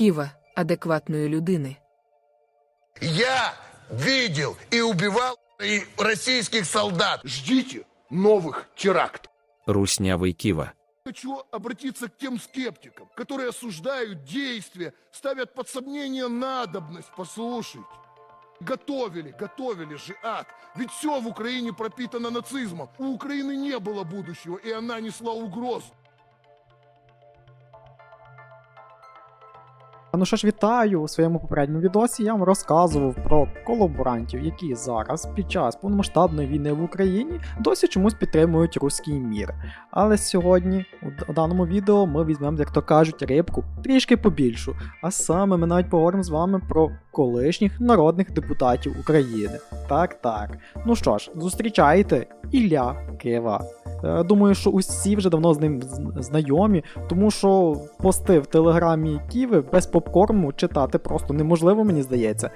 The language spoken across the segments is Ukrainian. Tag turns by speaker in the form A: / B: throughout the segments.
A: Ківа адекватної людини.
B: Я видел и убивал и российских солдат.
C: Ждите новых терактов.
D: Руснявий Ківа.
C: Хочу обратиться к тем скептикам, которые осуждают действия, ставят под сомнение надобность. Послушайте. Готовили, готовили же ад. Ведь все в Украине пропитано нацизмом. У Украины не было будущего, и она несла угрозу.
E: Ну що ж, вітаю! У своєму попередньому відосі я вам розказував про колаборантів, які зараз під час повномасштабної війни в Україні досі чомусь підтримують руський мір. Але сьогодні, у даному відео, ми візьмемо, як то кажуть, рибку трішки побільшу. А саме ми навіть поговоримо з вами про колишніх народних депутатів України. Так, так. Ну що ж, зустрічайте Ілля Кива. Е, Думаю, що усі вже давно з ним знайомі, тому що пости в телеграмі Ківи без попкорму читати просто неможливо, мені здається.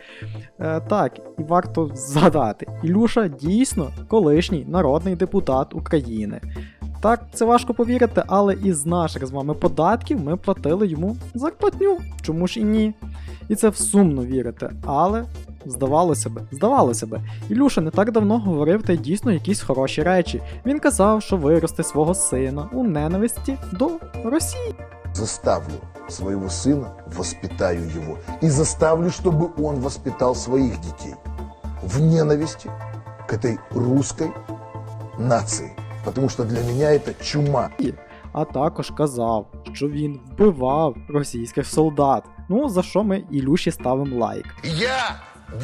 E: Е, так, і варто згадати: Ілюша дійсно колишній народний депутат України. Так, це важко повірити, але із наших з вами податків ми платили йому зарплатню. Чому ж і ні? І це сумно вірити, але здавалося би, здавалося би, Ілюша не так давно говорив та й дійсно якісь хороші речі. Він казав, що виросте свого сина у ненависті до Росії.
F: заставлю своего сына, воспитаю его и заставлю, чтобы он воспитал своих детей в ненависти к этой русской нации. Потому что для меня это чума.
E: а також казав, що він вбивав російських солдат. Ну за що ми Ілюші ставимо лайк.
B: Я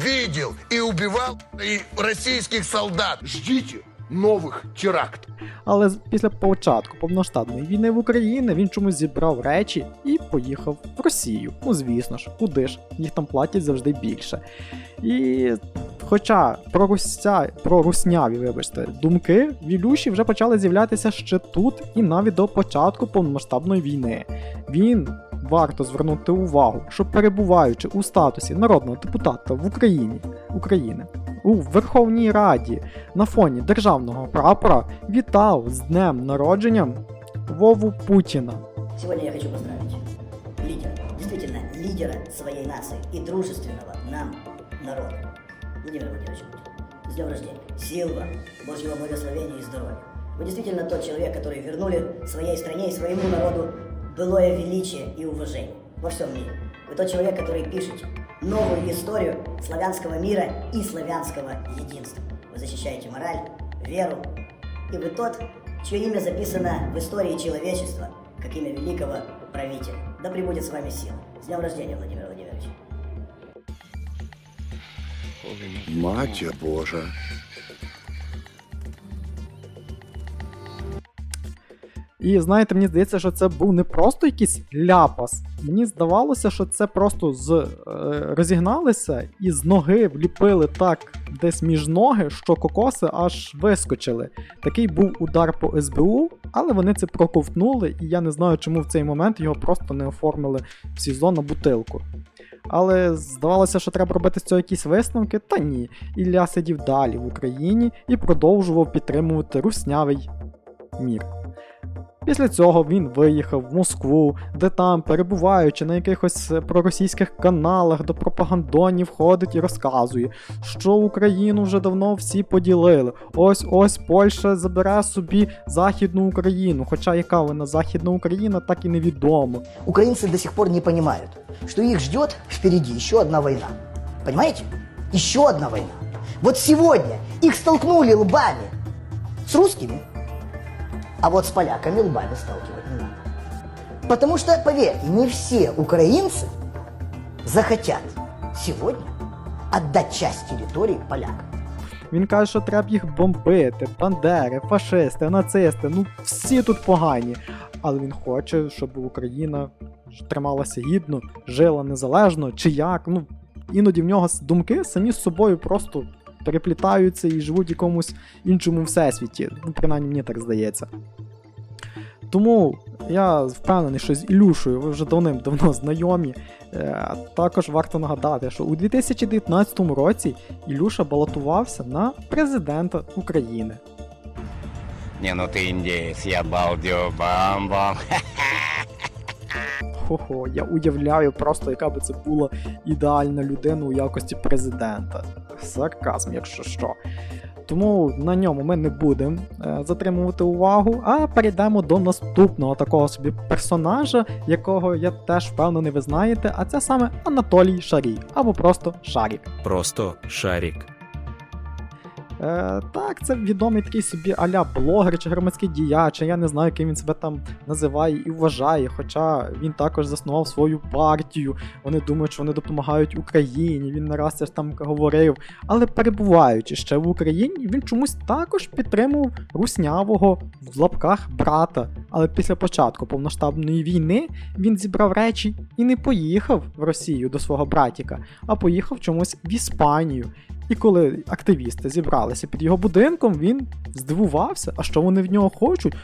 B: видел и убивал и российских солдат.
C: Ждите новых терактов.
E: Але після початку повноштабної війни в Україні він чомусь зібрав речі і поїхав в Росію. Ну звісно ж, куди ж їх там платять завжди більше. І хоча про руся, про русняві, вибачте, думки в Ілюші вже почали з'являтися ще тут і навіть до початку повномасштабної війни. Він варто звернути увагу, що перебуваючи у статусі народного депутата в Україні України у Верховній Раді на фоні державного прапора вітав з днем народженням Вову Путіна.
G: Сегодня я хочу поздравить лидера, действительно лидера своей нации и дружественного нам народа. Владимир с днем рождения. Сил вам, Божьего благословения и здоровья. Вы действительно тот человек, который вернули своей стране и своему народу былое величие и уважение во всем мире. Вы тот человек, который пишете новую историю славянского мира и славянского единства. Вы защищаете мораль, веру, и вы тот, чье имя записано в истории человечества, как имя великого правителя. Да пребудет с вами сила. С днем рождения, Владимир.
F: Матя Божа.
E: І знаєте, мені здається, що це був не просто якийсь ляпас. Мені здавалося, що це просто з е, розігналися і з ноги вліпили так десь між ноги, що кокоси аж вискочили. Такий був удар по СБУ, але вони це проковтнули, і я не знаю, чому в цей момент його просто не оформили в СІЗО на бутилку. Але здавалося, що треба робити з цього якісь висновки, та ні. Ілля сидів далі в Україні і продовжував підтримувати руснявий мір. Після цього він виїхав в Москву, де там, перебуваючи на якихось е, проросійських каналах, до пропагандонів ходить і розказує, що Україну вже давно всі поділили. Ось ось Польща забере собі Західну Україну. Хоча яка вона Західна Україна, так і невідомо.
G: Украинцы до сих пор не понимают, что их ждет впереди еще одна война. Понимаете? Еще одна война. Вот сегодня их столкнули лбами с русскими, а вот с поляками лбами сталкивать не надо. Потому что, поверьте, не все украинцы захотят сегодня отдать часть территории полякам.
E: Він каже, що треба їх бомбити, бандери, фашисти, нацисти, ну всі тут погані. Але він хоче, щоб Україна трималася гідно, жила незалежно, чи як. Ну, іноді в нього думки самі з собою просто переплітаються і живуть в якомусь іншому всесвіті. Ну, принаймні мені так здається. Тому я впевнений, що з Ілюшею ви вже давним-давно знайомі. Е, Також варто нагадати, що у 2019 році Ілюша балотувався на президента України.
H: Не, ну ты индеец, я балдею, бам-бам.
E: Хо-хо, я уявляю просто, яка би це була ідеальна людина у якості президента. Сарказм, якщо що. Тому на ньому ми не будемо е, затримувати увагу, а перейдемо до наступного такого собі персонажа, якого я теж впевнений ви знаєте, а це саме Анатолій Шарій, або просто Шарік.
D: Просто шарік.
E: Е, так, це відомий такий собі аля блогер чи громадський діяч, я не знаю, ким він себе там називає і вважає. Хоча він також заснував свою партію. Вони думають, що вони допомагають Україні. Він не раз це ж там говорив. Але перебуваючи ще в Україні, він чомусь також підтримував руснявого в лапках брата. Але після початку повноштабної війни він зібрав речі і не поїхав в Росію до свого братіка, а поїхав чомусь в Іспанію. І коли активісти зібралися під його будинком, він здивувався, а що вони в нього хочуть.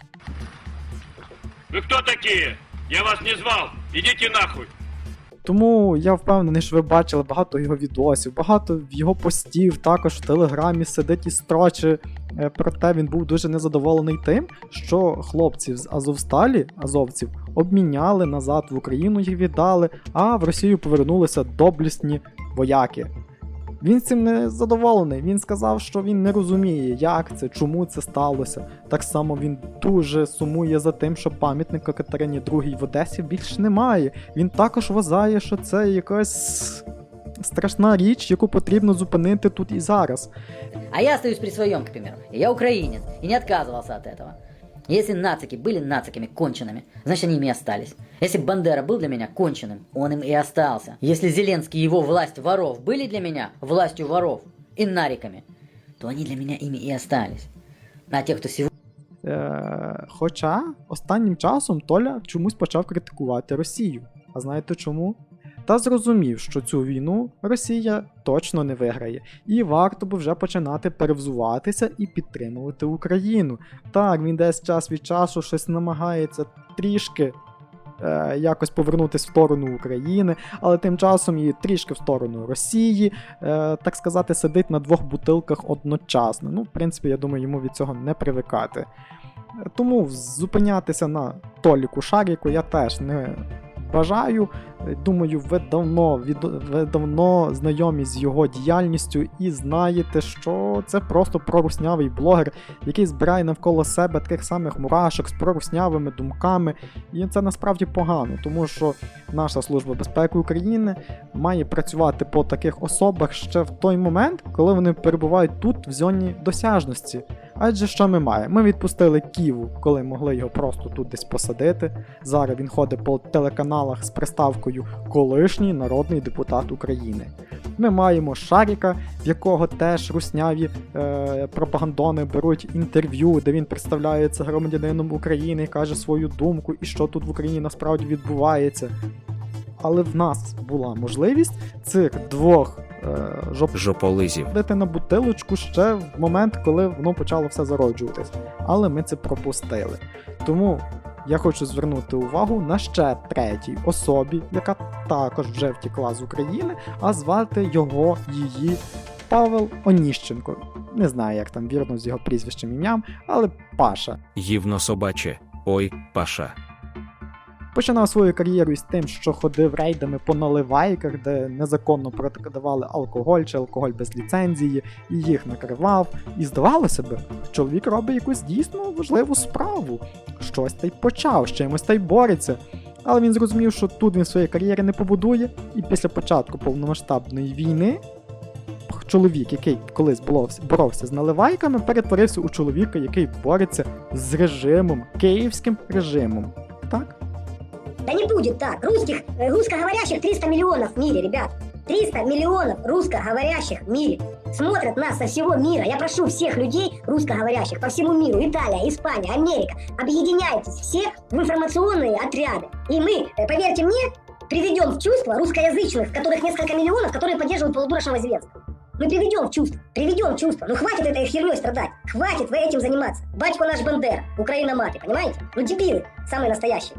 H: Вы кто такие? Я вас не звал. Идите нахуй.
E: Тому я впевнений, що ви бачили багато його відосів, багато його постів, також в телеграмі сидить і строче. Е, Проте він був дуже незадоволений тим, що хлопців з Азовсталі, азовців, обміняли назад в Україну, їх віддали, а в Росію повернулися доблісні вояки. Він цим не задоволений. Він сказав, що він не розуміє, як це, чому це сталося. Так само він дуже сумує за тим, що пам'ятника Катерині II в Одесі більш немає. Він також вважає, що це якась страшна річ, яку потрібно зупинити тут і зараз.
I: А я остаюсь при своем, к примеру. Я украинец и не отказывался от этого. Если нацики были нациками конченными, значит они ими и остались. Если Бандера был для меня конченым, он им и остался. Если Зеленский и его власть воров были для меня властью воров и нариками, то они для меня ими и остались. А те, кто сегодня
E: Е, хоча останнім часом Толя чомусь почав критикувати Росію. А знаєте чому? Та зрозумів, що цю війну Росія точно не виграє, і варто би вже починати перевзуватися і підтримувати Україну. Так, він десь час від часу щось намагається трішки е, якось повернутися в сторону України, але тим часом і трішки в сторону Росії, е, так сказати, сидить на двох бутилках одночасно. Ну, в принципі, я думаю, йому від цього не привикати. Е, Тому зупинятися на Толіку Шаріку я теж не бажаю. Думаю, ви давно, ви давно знайомі з його діяльністю і знаєте, що це просто проруснявий блогер, який збирає навколо себе таких самих мурашок з проруснявими думками. І це насправді погано, тому що наша служба безпеки України має працювати по таких особах ще в той момент, коли вони перебувають тут в зоні досяжності. Адже що ми маємо? Ми відпустили Ківу, коли могли його просто тут десь посадити. Зараз він ходить по телеканалах з приставкою колишній народний депутат України. Ми маємо Шаріка, в якого теж русняві е, пропагандони беруть інтерв'ю, де він представляється громадянином України, каже свою думку і що тут в Україні насправді відбувається. Але в нас була можливість цих двох е, жоп
D: Жополизів.
E: ходити на бутилочку ще в момент, коли воно почало все зароджуватись. Але ми це пропустили. Тому я хочу звернути увагу на ще третій особі, яка також вже втекла з України, а звати його її Павел Оніщенко. Не знаю, як там вірно з його прізвищем ім'ям, але Паша.
D: Гівно собаче. Ой, паша.
E: Починав свою кар'єру із тим, що ходив рейдами по наливайках, де незаконно продавали алкоголь чи алкоголь без ліцензії, і їх накривав. І здавалося би, чоловік робить якусь дійсно важливу справу. Щось та й почав, з чимось та й бореться. Але він зрозумів, що тут він своєї кар'єри не побудує, і після початку повномасштабної війни чоловік, який колись боровся, з наливайками, перетворився у чоловіка, який бореться з режимом, київським режимом.
J: Да не будет так. Русских, э, русскоговорящих 300 миллионов в мире, ребят. 300 миллионов русскоговорящих в мире. Смотрят нас со всего мира. Я прошу всех людей русскоговорящих по всему миру, Италия, Испания, Америка, объединяйтесь все в информационные отряды. И мы, э, поверьте мне, приведем в чувство русскоязычных, которых несколько миллионов, которые поддерживают полудурочного Зеленского. Мы приведем в чувство, приведем в чувство. Ну хватит этой херней страдать, хватит вы этим заниматься. Батько наш Бандера, Украина маты, понимаете? Ну дебилы, самые настоящие.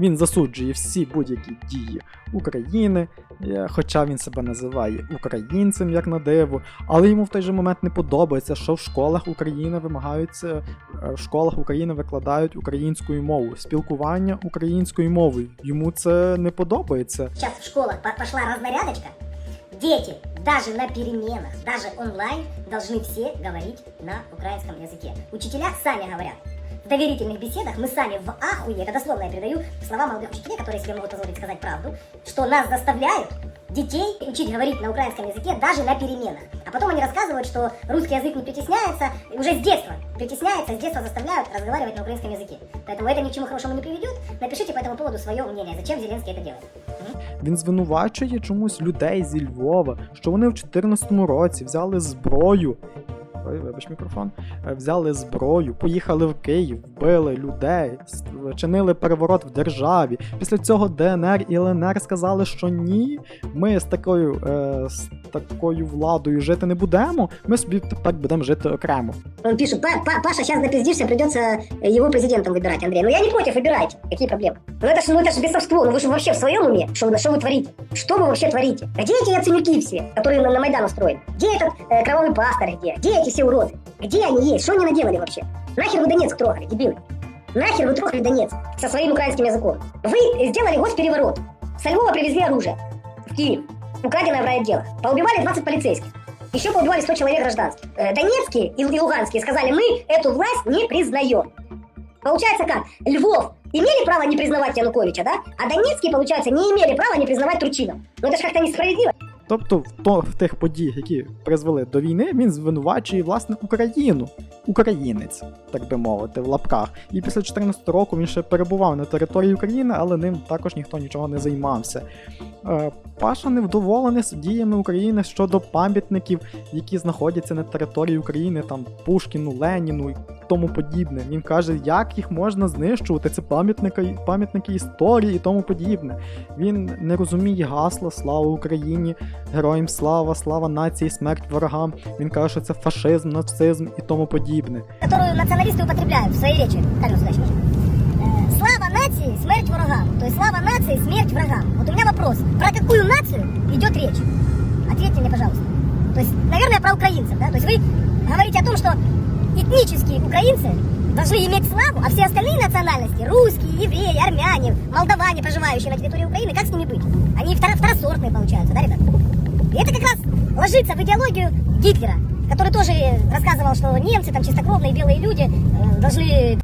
E: Він засуджує всі будь-які дії України, е, хоча він себе називає українцем, як на диво, але йому в той же момент не подобається, що в школах України вимагаються, е, в школах України викладають українською мовою, спілкування українською мовою. Йому це не подобається.
J: Сейчас в школах пошла разнарядочка. Дети даже на переменах, даже онлайн должны все говорить на украинском языке. Учителя сами говорят В доверительных беседах мы сами в ахуе, это дословно я передаю слова молодых учителей, которые себе могут позволить сказать правду, что нас заставляют детей учить говорить на украинском языке даже на переменах. А потом они рассказывают, что русский язык не притесняется, и уже с детства притесняется, с детства заставляют разговаривать на украинском языке. Поэтому это ни к чему хорошему не приведет. Напишите по этому поводу свое мнение, зачем Зеленский это делает.
E: Він звинувачує чомусь людей зі Львова, що вони в 2014 році взяли зброю. Ой, вибач мікрофон. Е, Взяли зброю, поїхали в Київ, вбили людей, с- чинили переворот в державі. Після цього ДНР і ЛНР сказали, що ні, ми з такою, е, з такою владою жити не будемо. Ми собі тепер будемо жити окремо.
J: Он пишет, «Па- па- Паша, сейчас напиздишься, придется его президентом выбирать, Андрей. Ну я не против, выбирайте. Какие проблемы? Ну это же ну, это ж бесовство, ну вы же вообще в своем уме? Что вы, что вы творите? Что вы вообще творите? Где эти яценюки все, которые на, на Майдан устроили? Где этот э, кровавый пастор, где? Где эти все уроды? Где они есть? Что они наделали вообще? Нахер вы Донецк трогали, дебилы? Нахер вы трогали Донецк со своим украинским языком? Вы сделали госпереворот. Со Львова привезли оружие в Киев, украденное в райотделах. Поубивали 20 полицейских. Еще поубивали 100 человек гражданских. Э, Донецкие и Луганские сказали, мы эту власть не признаем. Получается как? Львов имели право не признавать Януковича, да? А Донецкие, получается, не имели права не признавать Турчинов. Ну это же как-то несправедливо.
E: Тобто, в, то, в тих подіях, які призвели до війни, він звинувачує власне Україну, українець, так би мовити, в лапках. І після 2014 року він ще перебував на території України, але ним також ніхто нічого не займався. Е, Паша невдоволений діями України щодо пам'ятників, які знаходяться на території України, там Пушкіну, Леніну і тому подібне. Він каже, як їх можна знищувати. Це пам'ятники, пам'ятники історії і тому подібне. Він не розуміє гасла Слава Україні, героям слава, слава нації, смерть ворогам. Він каже, що це фашизм, нацизм і тому подібне.
J: Которую националисты употребляют в своей речи. Камеру сюда еще можно. Э, Слава нации, смерть врагам. То есть слава нации, смерть врагам. Вот у меня вопрос. Про какую нацию идет речь? Ответьте мне, пожалуйста. То есть, наверное, про украинцев, да? То есть вы говорите о том, что этнические украинцы должны иметь славу, а все остальные национальности, русские, евреи, армяне, молдаване, проживающие на территории Украины, как с ними быть? Они второ- второсортные получаются, да, ребят? И это как раз ложится в идеологию Гитлера, который тоже рассказывал, что немцы, там чистокровные белые люди, э, должны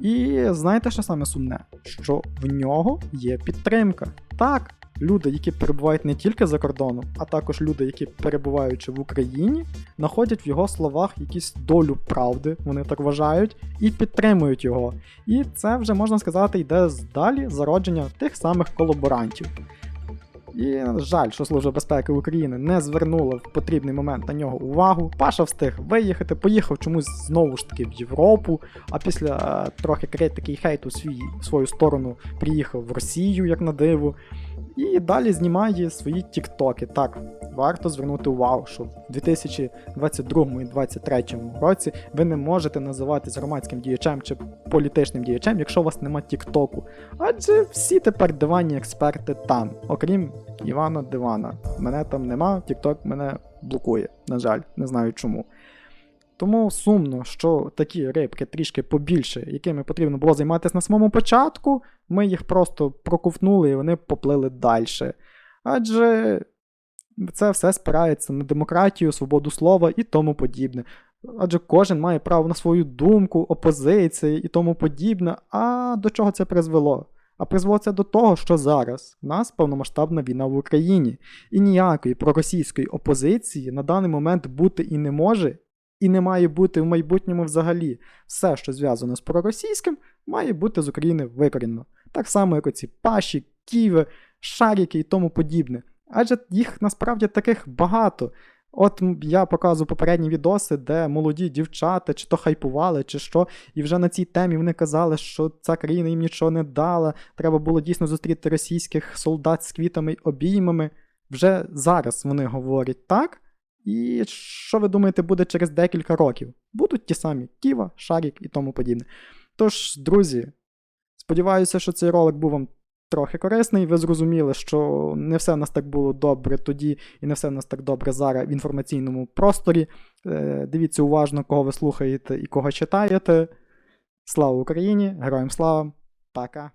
E: І знаєте, що саме сумне? Що в нього є підтримка. Так, люди, які перебувають не тільки за кордоном, а також люди, які перебуваючи в Україні, знаходять в його словах якусь долю правди, вони так вважають, і підтримують його. І це вже можна сказати йде далі зародження тих самих колаборантів. І жаль, що Служба безпеки України не звернула в потрібний момент на нього увагу. Паша встиг виїхати, поїхав чомусь знову ж таки в Європу, а після е, трохи критики і хейту свій, свою сторону приїхав в Росію, як на диво. І далі знімає свої тіктоки. Так, варто звернути увагу, що в 2022 і 2023 році ви не можете називатись громадським діячем чи політичним діячем, якщо у вас нема тіктоку. Адже всі тепер диванні експерти там, окрім Івана Дивана. Мене там нема, тікток мене блокує. На жаль, не знаю чому. Тому сумно, що такі рибки трішки побільше, якими потрібно було займатися на самому початку, ми їх просто проковтнули і вони поплили далі. Адже це все спирається на демократію, свободу слова і тому подібне. Адже кожен має право на свою думку, опозиції і тому подібне. А до чого це призвело? А призвело це до того, що зараз в нас повномасштабна війна в Україні, і ніякої проросійської опозиції на даний момент бути і не може, і не має бути в майбутньому взагалі. Все, що зв'язано з проросійським, має бути з України викорінено. Так само, як оці паші, ківи, шарики і тому подібне. Адже їх насправді таких багато. От я показував попередні відоси, де молоді дівчата чи то хайпували, чи що, і вже на цій темі вони казали, що ця країна їм нічого не дала. Треба було дійсно зустріти російських солдат з квітами й обіймами. Вже зараз вони говорять так. І що ви думаєте, буде через декілька років? Будуть ті самі Ківа, Шарік і тому подібне. Тож, друзі, сподіваюся, що цей ролик був вам трохи корисний. Ви зрозуміли, що не все в нас так було добре тоді, і не все в нас так добре зараз в інформаційному просторі. Е, Дивіться уважно, кого ви слухаєте і кого читаєте. Слава Україні! Героям слава! Пока!